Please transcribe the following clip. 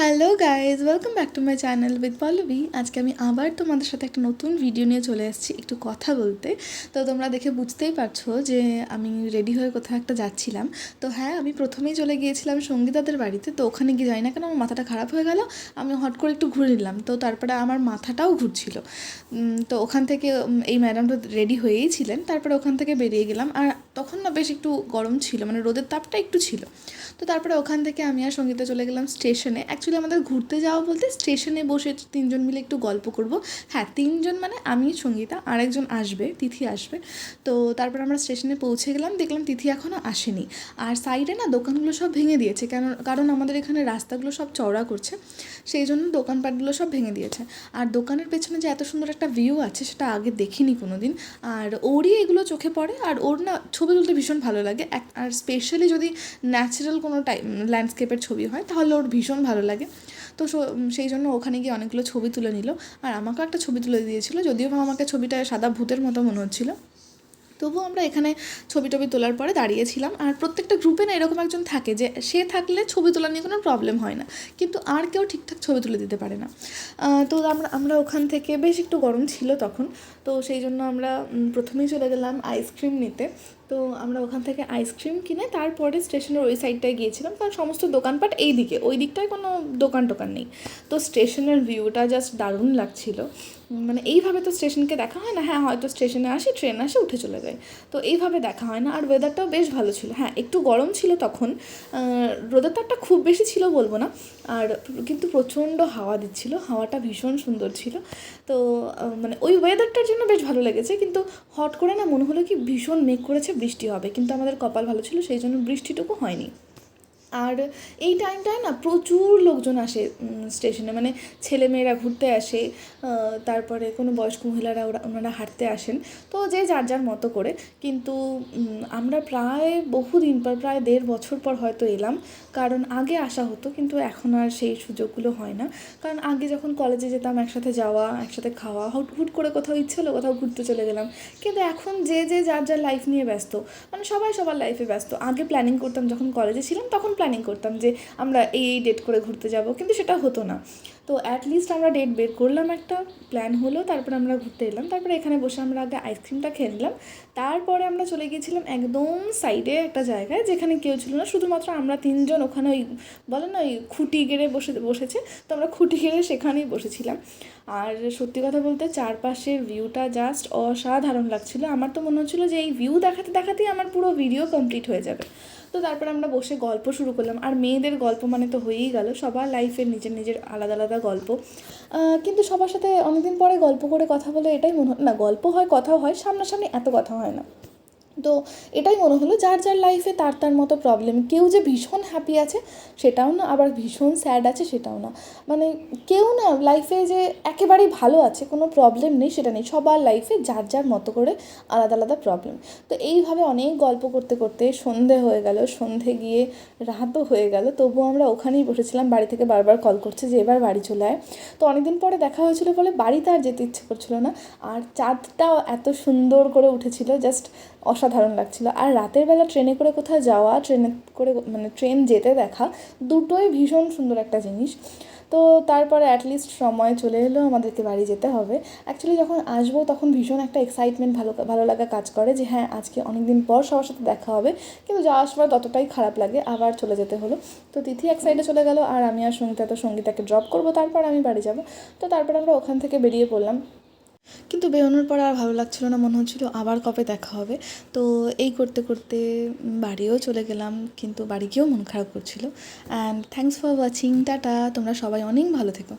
Hello guys welcome back to my channel with Pallavi আজকে আমি আবার তোমাদের সাথে একটা নতুন ভিডিও নিয়ে চলে এসেছি, একটু কথা বলতে। তো তোমরা দেখে বুঝতেই পারছ যে আমি রেডি হয়ে কোথাও একটা যাচ্ছিলাম। তো হ্যাঁ আমি প্রথমেই চলে গিয়েছিলাম সঙ্গীতাদের বাড়িতে। তো ওখানে গিয়ে যাই না কেন আমার মাথাটা খারাপ হয়ে গেল। আমি হট করে একটু ঘুরে নিলাম। তো তারপরে আমার মাথাটাও ঘুরছিল। তো ওখান থেকে এই ম্যাডামটা রেডি হয়েই ছিলেন। তারপরে ওখান থেকে বেরিয়ে গেলাম। আর তখন না বেশ একটু গরম ছিল মানে রোদের তাপটা একটু ছিল। তো তারপরে ওখান থেকে আমি আর সঙ্গীতা চলে গেলাম স্টেশনে। অ্যাকচুয়ালি আমাদের ঘুরতে যাওয়া বলতে স্টেশনে বসে তিনজন মিলে একটু গল্প করব। হ্যাঁ তিনজন মানে আমি, সঙ্গীতা, আরেকজন আসবে, তিথি আসবে। তো তারপর আমরা স্টেশনে পৌঁছে গেলাম, দেখলাম তিথি এখনও আসেনি। আর সাইডে না দোকানগুলো সব ভেঙে দিয়েছে, কেন, কারণ আমাদের এখানে রাস্তাগুলো সব চওড়া করছে, সেই জন্য দোকানপাটগুলো সব ভেঙে দিয়েছে। আর দোকানের পেছনে যে এত সুন্দর একটা ভিউ আছে, সেটা আগে দেখিনি কোনো দিন আর ওরই এগুলো চোখে পড়ে, আর ওর না ছবি তুলতে ভীষণ ভালো লাগে। আর স্পেশালি যদি ন্যাচারাল কোনো টাইম ল্যান্ডস্কেপের ছবি হয়, তাহলে ওর ভীষণ ভালো লাগে। তো সেই জন্য ওখানে গিয়ে অনেকগুলো ছবি তুলে নিল। আর আমাকেও একটা ছবি তুলে দিয়েছিল, যদিও আমাকে ছবিটা সাদা ভূতের মতো মনে হচ্ছিল। তবুও আমরা এখানে ছবি টবি তোলার পরে দাঁড়িয়েছিলাম। আর প্রত্যেকটা গ্রুপে না এরকম একজন থাকে যে, সে থাকলে ছবি তোলা নিয়ে কোনো প্রবলেম হয় না। কিন্তু আর কেউ ঠিকঠাক ছবি তুলে দিতে পারে না। তো আমরা আমরা ওখান থেকে, বেশ একটু গরম ছিল তখন। তো সেই জন্য আমরা প্রথমেই চলে গেলাম আইসক্রিম নিতে। তো আমরা ওখান থেকে আইসক্রিম কিনে তারপরে স্টেশনের ওই সাইডটায় গিয়েছিলাম। কারণ সমস্ত দোকানপাট এই দিকে ওই দিকটায় কোনো দোকান টোকান নেই। তো স্টেশনের ভিউটা জাস্ট দারুণ লাগছিল। মানে এইভাবে তো স্টেশনকে দেখা হয় না। হ্যাঁ হয়তো স্টেশনে আসি, ট্রেন আসে, উঠে চলে যায়। তো এইভাবে দেখা হয় না। আর ওয়েদারটাও বেশ ভালো ছিল। হ্যাঁ একটু গরম ছিল তখন। রোদের তাপটা খুব বেশি ছিল বলব না। আর কিন্তু প্রচণ্ড হাওয়া দিচ্ছিল। হাওয়াটা ভীষণ সুন্দর ছিল। তো মানে ওই ওয়েদারটার জন্য বেশ ভালো লেগেছে। কিন্তু হট করে না মনে হলো কি ভীষণ মেঘ করেছে। বৃষ্টি হবে কিন্তু আমাদের কপাল ভালো ছিল সেই জন্য বৃষ্টিটুকু হয়নি। আর এই টাইমটায় না প্রচুর লোকজন আসে স্টেশনে মানে ছেলেমেয়েরা ঘুরতে আসে তারপরে কোনো বয়স্ক মহিলারা ওরা, ওনারা হাঁটতে আসেন। তো যে যার যার মতো করে। কিন্তু আমরা প্রায় বহুদিন পর, প্রায় দেড় বছর পর হয়তো এলাম। কারণ আগে আসা হতো, কিন্তু এখন আর সেই সুযোগগুলো হয় না। কারণ আগে যখন কলেজে যেতাম, একসাথে যাওয়া, একসাথে খাওয়া, হুট হুট করে কোথাও ইচ্ছে হলো কোথাও ঘুরতে চলে গেলাম। কিন্তু এখন যে যে যার যার লাইফ নিয়ে ব্যস্ত মানে সবাই সবার লাইফে ব্যস্ত। আগে প্ল্যানিং করতাম যখন কলেজে ছিলাম, তখন প্ল্যানিং করতাম যে আমরা এই এই ডেট করে ঘুরতে যাব, কিন্তু সেটা হতো না। তো অ্যাটলিস্ট আমরা ডেট বের করলাম একটা প্ল্যান হলো, তারপরে আমরা ঘুরতে এলাম, তারপরে এখানে বসে আমরা আগে আইসক্রিমটা খেয়ে নিলাম। তারপরে আমরা চলে গিয়েছিলাম একদম সাইডে একটা জায়গায়, যেখানে কেউ ছিল না, শুধুমাত্র আমরা তিনজন, ওখানে ওই বলে না, ওই খুঁটি গেড়ে বসে, বসেছে, তো আমরা খুঁটি গেড়ে সেখানেই বসেছিলাম। আর সত্যি কথা বলতে চারপাশের ভিউটা জাস্ট অসাধারণ লাগছিল। আমার তো মনে হচ্ছিল যে এই ভিউ দেখাতে, দেখাতেই আমার পুরো ভিডিও কমপ্লিট হয়ে যাবে। তো তারপর আমরা বসে গল্প শুরু করলাম। আর মেয়েদের গল্প মানে তো হয়েই গেল, সবার লাইফের নিজের নিজের আলাদা আলাদা গল্প। কিন্তু সবার সাথে অনেকদিন পরে গল্প করে কথা বলে এটাই মনে হয় না, গল্প হয় কথাও হয়, সামনাসামনি এত কথা হয় না। তো এটাই মনে হলো, যার যার লাইফে তার তার মতো প্রবলেম কেউ যে ভীষণ হ্যাপি আছে সেটাও না, আবার ভীষণ স্যাড আছে সেটাও না। মানে কেউ না লাইফে যে একেবারেই ভালো আছে, কোনো প্রবলেম নেই, সেটা নেই। সবার লাইফে যার যার মতো করে আলাদা আলাদা প্রবলেম তো এইভাবে অনেক গল্প করতে করতে সন্ধে হয়ে গেল, সন্ধে গিয়ে রাতও হয়ে গেল। তবুও আমরা ওখানেই বসেছিলাম, বাড়ি থেকে বারবার কল করছে যে এবার বাড়ি চলে আয়। তো অনেকদিন পরে দেখা হয়েছিল বলে বাড়িতে আর যেতে ইচ্ছে করছিল না। আর চাঁদটাও এত সুন্দর করে উঠেছিল জাস্ট অসাধারণ লাগছিল। আর রাতের বেলা ট্রেনে করে কোথাও যাওয়া, ট্রেনে করে মানে ট্রেন যেতে দেখা, দুটোই ভীষণ সুন্দর একটা জিনিস। তো তারপরে অ্যাটলিস্ট সময় চলে এলো, আমাদেরকে বাড়ি যেতে হবে। অ্যাকচুয়ালি যখন আসব তখন ভীষণ একটা এক্সাইটমেন্ট ভালো ভালো লাগা কাজ করে যে হ্যাঁ আজকে অনেক দিন পর সবার সাথে দেখা হবে। কিন্তু যাওয়ার সময় ততটাই খারাপ লাগে, আবার চলে যেতে হলো। তো তিথি এক সাইডে চলে গেল, আর আমি আর সঙ্গীতা তো সঙ্গীতাকে ড্রপ করব, তারপর আমি বাড়ি যাব। তো তারপর আমরা ওখান থেকে বেরিয়ে পড়লাম। কিন্তু বেরোনোর পর আর ভালো লাগছিল না, মনে হচ্ছিল আবার কবে দেখা হবে। তো এই করতে করতে বাড়িও চলে গেলাম, কিন্তু বাড়ি গিয়েও মন খারাপ করছিল। And thanks for watching tata, তোমরা সবাই অনেক ভালো থেকো।